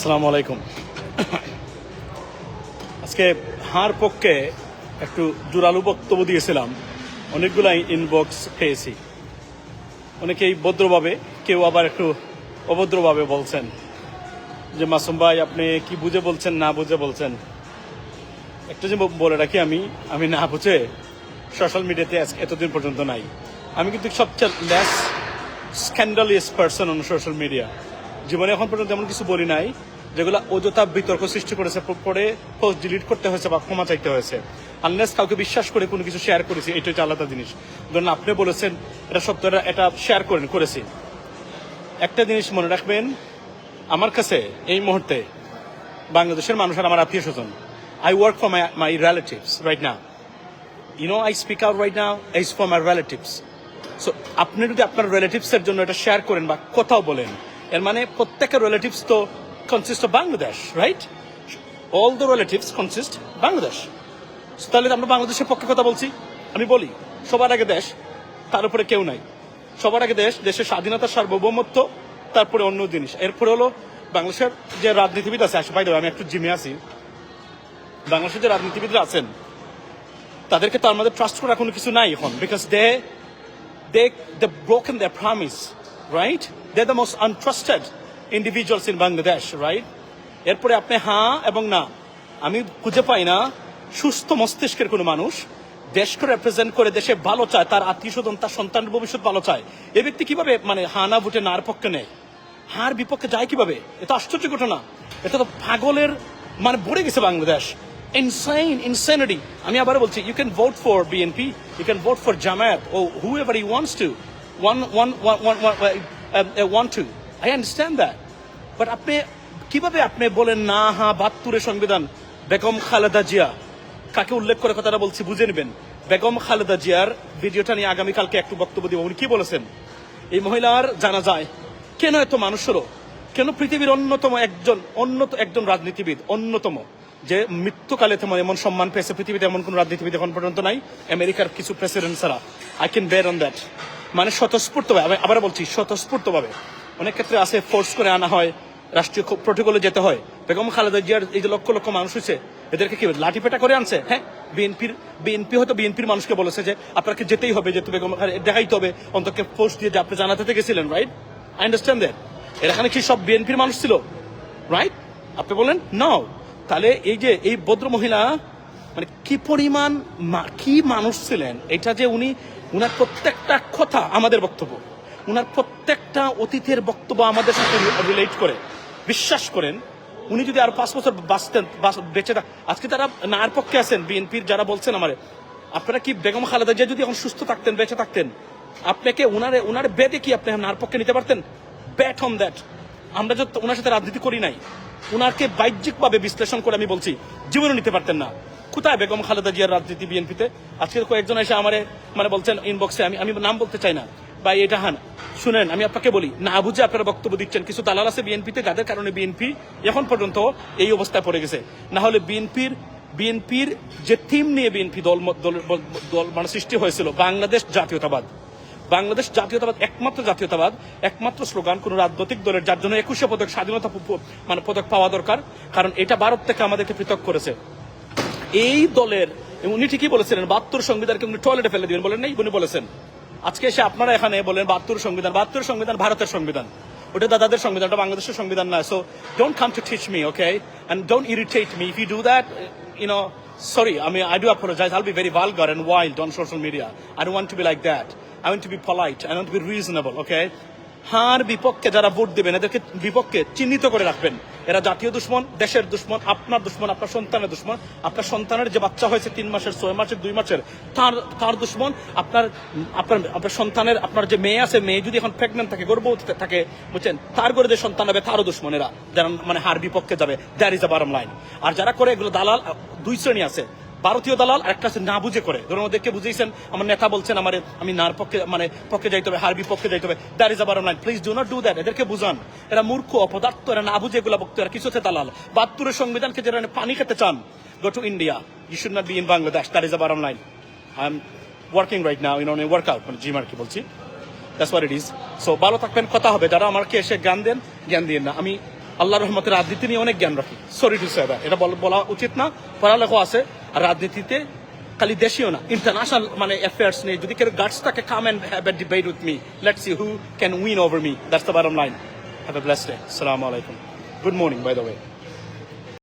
আসসালামু আলাইকুম। আজকে হার পক্ষে একটু জোরালো বক্তব্য দিয়েছিলাম। অনেকগুলাই ইনবক্স পেয়েছি। অনেকেই ভদ্রভাবে, কেউ আবার একটু অভদ্রভাবে বলছেন যে, মাসুম ভাই, আপনি কি বুঝে বলছেন, না বুঝে বলছেন? একটা যে বলে রাখি আমি আমি না বুঝে সোশ্যাল মিডিয়াতে এতদিন পর্যন্ত নাই। আমি কিন্তু সবচেয়ে less scandalious person on social media জীবনে এখন পর্যন্ত এমন কিছু বলি নাই, যেগুলো অযথা বিতর্ক সৃষ্টি করেছে পরে পোস্ট ডিলিট করতে হয়েছে বা ক্ষমা চাইতে হয়েছে। আনলেস কাউকে বিশ্বাস করে কোনো কিছু শেয়ার করেছি, এটা হচ্ছে আলাদা জিনিস। ধরুন আপনি বলেছেন, এটা সত্য, এটা- শেয়ার করেন, করেছি। একটা জিনিস মনে রাখবেন, আমার কাছে এই মুহূর্তে বাংলাদেশের মানুষ আর আমার আত্মীয় স্বজন I work for my my relatives right now you know I speak out right now is for my relatives so আপনি যদি আপনার রিলেটিভসের জন্য এটা শেয়ার করেন বা কথাও বলেন এর মানে প্রত্যেকের রিলেটিভস তো consist of Bangladesh right all the relatives consist Bangladesh তাহলে আমরা বাংলাদেশের পক্ষে কথা বলছি। আমি বলি, সবার আগে দেশ, তার উপরে কেউ নাই। সবার আগে দেশ, দেশের স্বাধীনতা, সার্বভৌমত্ব, তারপরে অন্য জিনিস। এরপরে হলো বাংলাদেশের যে রাজনীতিবিদ আছে আসে বাইরে আমি একটু জিমে আছি। বাংলাদেশের যে রাজনীতিবিদরা আছেন, তাদেরকে তো আমাদের ট্রাস্ট করার কোনো কিছু নাই এখন because they they they broken the promise right they the most untrusted individuals in Bangladesh right এরপরে আপনি হ্যাঁ এবং না। আমি খুঁজে পাই না। সুস্থ মস্তিষ্কের কোনো মানুষ। দেশকে রিপ্রেজেন্ট করে দেশে ভালো চায়, তার আত্মীয় স্বজন তার সন্তানের ভবিষ্যৎ ভালো চায়। এ ব্যক্তি কীভাবে মানে হা না ভোটে নার পক্ষে নেয়? হার বিপক্ষে যায় কীভাবে? এটা আশ্চর্য ঘটনা। এটা তো পাগলের মানে ভরে গেছে বাংলাদেশ। ইনসাইন ইনসেনিটি আমি আবার বলছি you can vote for BNP you can vote for Jamaat or whoever you wants to want want want want to I understand that but আপনি, কীভাবে আপনি বলেন না, হা, বাহাত্তরের সংবিধান? বেগম খালেদা জিয়া, কাকে উল্লেখ করে কথাটা বলছি বুঝে নেবেন। বেগম খালেদা জিয়ার ভিডিওটা নিয়ে আগামীকালকে একটু বক্তব্য দিব। উনি কি বলেছেন? এই মহিলার জানা যায়, কেন এত মানুষ হলো কেন পৃথিবীর অন্যতম একজন, অন্যত, একজন রাজনীতিবিদ, অন্যতম, যে মৃত্যুকালে তেমন এমন সম্মান পেয়েছে পৃথিবীতে, এমন কোন রাজনীতিবিদ এখন পর্যন্ত নাই, আমেরিকার কিছু প্রেসিডেন্ট ছাড়া। I can bet on that মানে স্বতঃস্ফূর্তভাবে আবার বলছি, স্বতঃস্ফূর্তভাবে। অনেক ক্ষেত্রে আছে ফোর্স করে আনা হয়, রাষ্ট্রীয় প্রোটোকলে যেতে হয়। বেগম খালেদা জিয়ার এই যে লক্ষ লক্ষ মানুষ হয়েছে, এদেরকে কি লাঠি পেটা করে আনছে? হ্যাঁ? বিএনপির, বিএনপি হয়তো বিএনপির মানুষকে বলেছে যে, আপনাকে যেতেই হবে, যেহেতু বেগম দেখাইতে হবে অন্তকে পোস্ট দিয়ে আপনি জানাতে গেছিলেন রাইট আই আন্ডারস্ট্যান্ড দ্যাট এখানে কি সব বিএনপির মানুষ ছিল? রাইট আপনি বলেন নাও তাহলে এই যে, এই ভদ্র মহিলা মানে কি পরিমাণ কি মানুষ ছিলেন? এটা যে উনি উনার প্রত্যেকটা কথা আমাদের বক্তব্য। উনার প্রত্যেকটা অতীতের বক্তব্য আমাদের সাথে রিলেট করে, বিশ্বাস করেন। উনি যদি আরও পাঁচ বছর বাঁচতেন, বাঁচ- থাক আজকে তারা নার পক্ষে আছেন, বিএনপির যারা বলছেন আমারে। আপনারা কি বেগম খালেদা জিয়া যদি এখন সুস্থ থাকতেন, বেঁচে থাকতেন, আপনাকে উনারে উনার বেদে কি আপনি নার পক্ষে নিতে পারতেন? ব্যাট অন দ্যাট আমরা যত ওনার সাথে রাজনীতি করি নাই। উনারকে বাহ্যিকভাবে বিশ্লেষণ করে আমি বলছি, জীবনে নিতে পারতেন না। কোথায় বেগম খালেদা জিয়ার রাজনীতি বিএনপিতে? আজকে কয়েকজন এসে আমারে মানে বলছেন ইনবক্সে আমি আমি নাম বলতে চাই না। বা এটা হান, শুনেন, আমি আপনাকে বলি, না বুঝে আপনারা বক্তব্য দিচ্ছেন। কিছু দালাল আছে বিএনপিতে, যাদের কারণে বিএনপি এখন পর্যন্ত এই অবস্থায় পড়ে গেছে। না হলে বিএনপির বিএনপির যে থিম নিয়ে বিএনপি দল দল মানে সৃষ্টি হয়েছিল, বাংলাদেশ জাতীয়তাবাদ। বাংলাদেশ জাতীয়তাবাদ একমাত্র জাতীয়তাবাদ, একমাত্র স্লোগান কোন রাজনৈতিক দলের, যার জন্য একুশে পদক স্বাধীনতা মানে পদক পাওয়া দরকার। কারণ এটা ভারত থেকে আমাদেরকে পৃথক করেছে। এই দলের, উনি ঠিকই বলেছিলেন, বাহাত্তর সংবিধানকে উনি টয়লেটে ফেলে দিবেন। বলেন নাই, উনি বলেছেন। আজকে এসে আপনারা এখানে বলেন বাহাত্তর সংবিধান। বাহাত্তর সংবিধান ভারতের সংবিধান। ওটা দাদাদের সংবিধান, ওটা বাংলাদেশের সংবিধান না। So don't come to teach me okay and don't irritate me if you do that you know sorry, i mean, i do apologize. I'll be very vulgar and wild on social media. I don't want to be like that. I want to be polite. I want to be reasonable হার বিপক্ষে যারা vote দেবেন, এদেরকে বিপক্ষে চিহ্নিত করে রাখবেন। এরা জাতীয় দুশ্মন, দেশের দুশ্মন, আপনার দুশ্মন, আপনার সন্তানের দুশ্মন। আপনার সন্তানের যে বাচ্চা হয়েছে তিন মাসের, ছয় মাসের, দুই মাসের, তার তার দুশ্মন, আপনার আপনার আপনার সন্তানের, আপনার যে মেয়ে আছে, মেয়ে যদি এখন প্রেগনেন্ট থাকে, গর্ভবতী থাকে, বুঝছেন? তার করে যে সন্তান হবে, তারও দুশ্মনেরা যারা মানে হার বিপক্ষে যাবে that is a bottom line আর যারা করে, এগুলো দালাল, দুই শ্রেণি আছে। ভারতীয় দালাল আর একটা আছে না বুঝে করে। ধরুন ওদেরকে বুঝেছেন আমার নেতা বলছেন, আমার, আমি নার পক্ষে মানে পক্ষে যাইতে হবে হারবি পক্ষে যাইতে হবে। দ্যাট ইজ আবার line please do not do that এদেরকে বুঝান। এরা মূর্খ, অপদার্থ, এরা না বুঝে এগুলো বক্ত এরা কিছু দালাল। বাহাত্তরের সংবিধানকে যারা পানি খেতে চান go to India you should not be in Bangladesh that is আবার line I am working right now in on workout মানে জিম আর কি বলছি। That's what it is so ভালো থাকবেন, কথা হবে। যারা আমাকে এসে জ্ঞান দেন, জ্ঞান দিন না। আমি আল্লাহ রহমতের রাজনীতি নিয়ে অনেক জ্ঞান রাখি। সরি টু সে এটা বলা উচিত না। পড়ালেখা আছে। রাজনীতিতে খালি দেশীয় না ইন্টারন্যাশনাল মানে অ্যাফেয়ার্স নেই। যদি কেউ গার্ডস থাকে come and have a debate with me let see who can win over me that's the bottom line have a bless day আসসালামু আলাইকুম good morning by the way